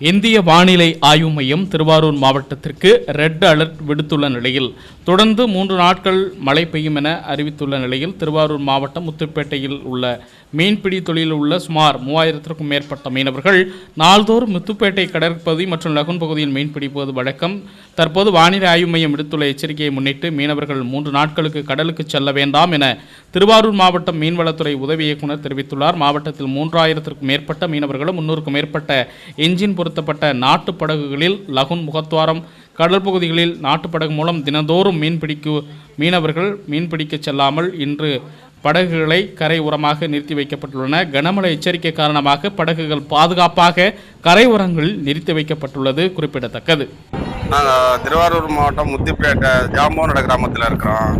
இந்திய வானிலை ஆய்வு மையம் திருவாரூர் மாவட்டத்திற்கு ரெட் அலர்ட் விடுத்துள்ள நிலையில் தொடர்ந்து மூன்று நாட்கள் மழை பெய்யும் என அறிவித்துள்ள நிலையில் திருவாரூர் மாவட்டம் முத்துப்பேட்டையில் உள்ள மீன்பிடி தொழிலில் உள்ள சுமார் மூவாயிரத்திற்கும் மேற்பட்ட மீனவர்கள் நாள்தோறும் முத்துப்பேட்டை கடற்பகுதி மற்றும் லகுன் பகுதியில் மீன்பிடிப்பது வழக்கம். தற்போது வானிலை ஆய்வு மையம் விடுத்துள்ள எச்சரிக்கையை முன்னிட்டு மீனவர்கள் மூன்று நாட்களுக்கு கடலுக்கு செல்ல வேண்டாம் என திருவாரூர் மாவட்டம் மீன்வளத்துறை உதவி இயக்குனர் தெரிவித்துள்ளார். மாவட்டத்தில் மூன்றாயிரத்திற்கும் மேற்பட்ட மீனவர்களும் முன்னூறுக்கும் மேற்பட்ட என்ஜின் பயன்படுத்தப்பட்ட நாட்டு படகுகளில் லகுன் முகத்வாரம் கடல் பகுதிகளில் நாட்டு படகு மூலம் தினந்தோறும் மீன்பிடிக்கு மீனவர்கள் மீன்பிடிக்க செல்லாமல் இன்று படகுகளை கரை உரமாக நிறுத்தி வைக்கப்பட்டுள்ளன. கனமழை எச்சரிக்கை காரணமாக படகுகள் பாதுகாப்பாக கரை உரங்களில் நிறுத்தி வைக்கப்பட்டுள்ளது குறிப்பிடத்தக்கது. நாங்கள் திருவாரூர் மாவட்டம் முத்திப்பேட்டை ஜாம்போனோட கிராமத்தில் இருக்கிறோம்.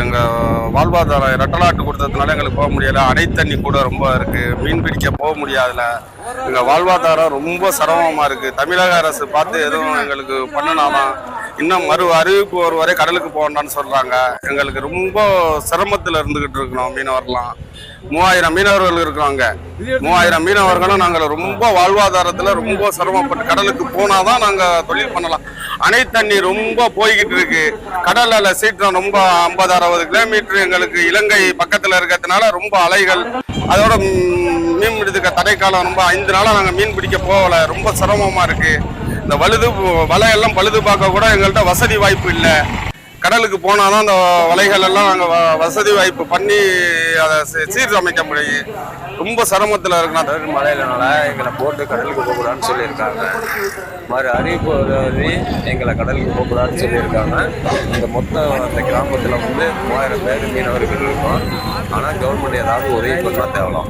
எங்கள் வாழ்வாதாரம் ரெட்டலாட்டு கொடுத்ததுனால எங்களுக்கு போக முடியலை. அடைத்தண்ணி தண்ணி கூட ரொம்ப இருக்குது மீன் பிடிக்க போக முடியாதுல. எங்கள் வாழ்வாதாரம் ரொம்ப சிரமமாக இருக்குது தமிழக அரசு பார்த்து எதுவும் எங்களுக்கு பண்ணினாமா இன்னும் மறு அறிவிப்பு ஒரு வரை கடலுக்கு போகண்டான்னு சொல்கிறாங்க எங்களுக்கு ரொம்ப சிரமத்தில் இருந்துக்கிட்டு இருக்கணும் மீனவர்லாம் மூவாயிரம் மீனவர்கள் இருக்கிறாங்க மூவாயிரம் மீனவர்களும் நாங்கள் ரொம்ப வாழ்வாதாரத்தில் ரொம்ப சிரமப்பட்டு கடலுக்கு போனால் தான் நாங்கள் தொழில் பண்ணலாம். அணை தண்ணி ரொம்ப போய்கிட்டு இருக்கு கடல்ல சீற்றம் ரொம்ப ஐம்பது அறுபது கிலோமீட்டர் எங்களுக்கு இலங்கை பக்கத்தில் இருக்கிறதுனால ரொம்ப அலைகள். அதோட மீன் மீன் பிடிக்க தடைக்காலம் ரொம்ப ஐந்து நாளாக நாங்கள் மீன் பிடிக்க போகல. ரொம்ப சிரமமாக இருக்கு. இந்த வலுது வலையெல்லாம் பழுது பார்க்க கூட எங்கள்கிட்ட வசதி வாய்ப்பு இல்லை. கடலுக்கு போனால் தான் அந்த வலைகள் எல்லாம் நாங்கள் வசதி வாய்ப்பு பண்ணி அதை சீ- சீரமைக்க முடியும். ரொம்ப சிரமத்தில் இருக்கணும் தொடர் மழையினால எங்களை போட்டு கடலுக்கு போகக்கூடாதுன்னு சொல்லியிருக்காங்க. மறு அறிவிப்பு வரை எங்களை கடலுக்கு போகக்கூடாதுன்னு சொல்லியிருக்காங்க. இந்த மொத்தம் அந்த கிராமத்தில் வந்து மூவாயிரம் பேர் மீனவர்கள் இருக்கும். ஆனால் கவர்மெண்ட் ஏதாவது உதவி பண்ணால் தேவலாம்.